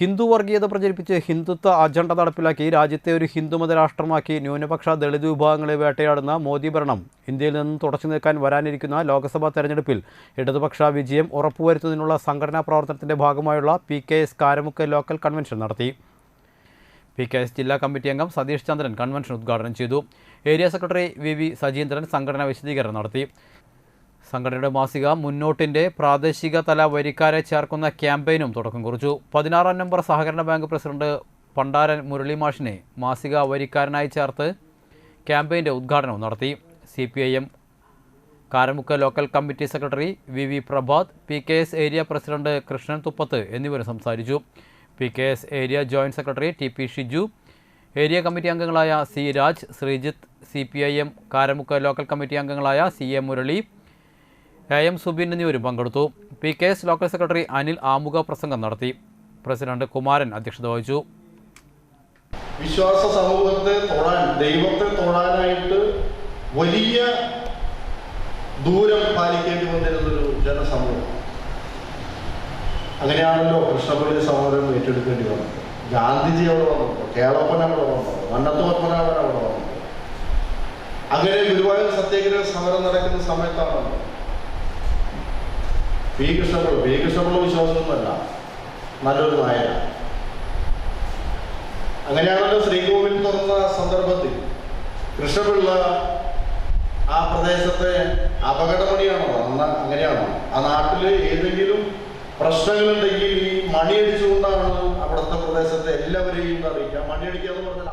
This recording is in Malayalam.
ഹിന്ദു വർഗീയത പ്രചരിപ്പിച്ച് ഹിന്ദുത്വ അജണ്ട നടപ്പിലാക്കി രാജ്യത്തെ ഒരു ഹിന്ദുമത രാഷ്ട്രമാക്കി ന്യൂനപക്ഷ ദളിത് വിഭാഗങ്ങളെ വേട്ടയാടുന്ന മോദി ഭരണം. ഇന്ത്യയിൽ നിന്ന് തുടച്ചു നിൽക്കാൻ വരാനിരിക്കുന്ന ലോക്സഭാ തെരഞ്ഞെടുപ്പിൽ ഇടതുപക്ഷ വിജയം ഉറപ്പുവരുത്തുന്നതിനുള്ള സംഘടനാ പ്രവർത്തനത്തിന്റെ ഭാഗമായുള്ള P K S Karamukku local convention നടത്തി. പി കെ എസ് ജില്ലാ കമ്മിറ്റി അംഗം സതീഷ് ചന്ദ്രൻ കൺവെൻഷൻ ഉദ്ഘാടനം ചെയ്തു. Area secretary V V Sajeendran സംഘടനാ വിശദീകരണം നടത്തി. സംഘടനയുടെ മാസിക മുന്നോട്ടിന്റെ പ്രാദേശിക തല വരിക്കാരെ ചേർക്കുന്ന ക്യാമ്പയിനും തുടക്കം കുറിച്ചു. പതിനാറാം നമ്പർ സഹകരണ ബാങ്ക് പ്രസിഡന്റ് പണ്ടാരൻ മുരളി മാഷിനെ മാസിക വരിക്കാരനായി ചേർത്ത് ക്യാമ്പയിന്റെ ഉദ്ഘാടനവും നടത്തി. C P I M Karamukku local committee secretary V V Prabhath P K S area president Krishnan Thuppath എന്നിവരും സംസാരിച്ചു. P K S area joint secretary T P Shiju area committee അംഗങ്ങളായ C Raj Sreejith C P I M Karamukku local committee അംഗങ്ങളായ C A Murali A M Subin എന്നിവരും പങ്കെടുത്തു. P K S local secretary Anil ആമുഖ പ്രസംഗം നടത്തി. പ്രസിഡന്റ് കുമാരൻ അധ്യക്ഷത വഹിച്ചു. വിശ്വാസ സമൂഹത്തെ തൊഴാൻ ദൈവത്തെ തൊഴാനായിട്ട് വലിയ ദൂരം പാലിക്കേണ്ടി വന്നിരുന്നൊരു ജനസമൂഹം. അങ്ങനെയാണല്ലോ കൃഷ്ണപള്ളി സമരം ഏറ്റെടുക്കേണ്ടി വന്നത്. ഗാന്ധിജി അവിടെ വന്നപ്പോൾ കേളപ്പൻ അവിടെ വന്നത് മന്നത്ത് പത്മനാഭൻ അവിടെ വന്നത് അങ്ങനെ ഗുരുവായൂർ സത്യാഗ്രഹ സമരം നടക്കുന്ന സമയത്താണല്ലോ പി കൃഷ്ണപിള്ള പി വിശ്വാസമൊന്നുമല്ല. നല്ലൊരു നായ അങ്ങനെയാണല്ലോ ശ്രീകോവിൽ തുറന്ന സന്ദർഭത്തിൽ. കൃഷ്ണപിള്ള ആ പ്രദേശത്തെ അപകടമണിയാണോ? അന്ന് അങ്ങനെയാണോ? ആ നാട്ടിൽ ഏതെങ്കിലും പ്രശ്നങ്ങളുണ്ടെങ്കിൽ ഈ മണിയടിച്ചുകൊണ്ടാണ് അവിടുത്തെ പ്രദേശത്തെ എല്ലാവരെയും അറിയിക്കുക. മണിയടിക്കുക എന്ന് പറഞ്ഞാൽ